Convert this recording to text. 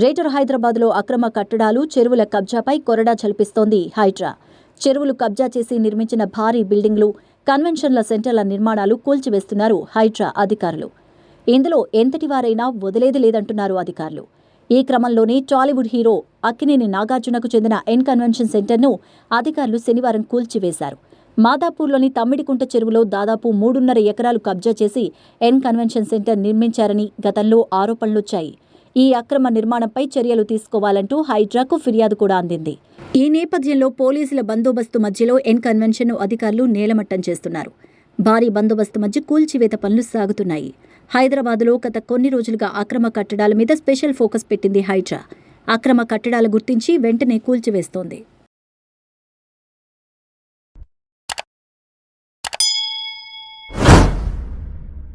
Greater హైదరాబాద్లో అక్రమ కట్టడాలు చెరువుల కబ్జాపై కొరడా చల్పిస్తోంది హైడ్రా. చెరువులు కబ్జా చేసి నిర్మించిన భారీ బిల్డింగ్లు కన్వెన్షన్ల సెంటర్ల నిర్మాణాలు కూల్చివేస్తున్నారు హైడ్రా అధికారులు. ఇందులో ఎంతటి వారైనా వదిలేది లేదంటున్నారు అధికారులు. ఈ క్రమంలోనే టాలీవుడ్ హీరో అక్కినేని నాగార్జునకు చెందిన ఎన్ కన్వెన్షన్ సెంటర్ను అధికారులు శనివారం కూల్చివేశారు. మాదాపూర్లోని తమ్మిడికుంట చెరువులో దాదాపు మూడున్నర ఎకరాలు కబ్జా చేసి ఎన్ కన్వెన్షన్ సెంటర్ నిర్మించారని గతంలో ఆరోపణలొచ్చాయి. ఈ అక్రమ నిర్మాణంపై చర్యలు తీసుకోవాలంటూ హైడ్రాకు ఫిర్యాదు కూడా అందింది. ఈ నేపథ్యంలో పోలీసుల బందోబస్తు మధ్యలో ఎన్ కన్వెన్షన్ అధికారులు నేలమట్టం చేస్తున్నారు. భారీ బందోబస్తు మధ్య కూల్చివేత పనులు సాగుతున్నాయి. హైదరాబాద్లో గత కొన్ని రోజులుగా అక్రమ కట్టడాల మీద స్పెషల్ ఫోకస్ పెట్టింది హైడ్రా. అక్రమ కట్టడాలు గుర్తించి వెంటనే కూల్చివేస్తోంది.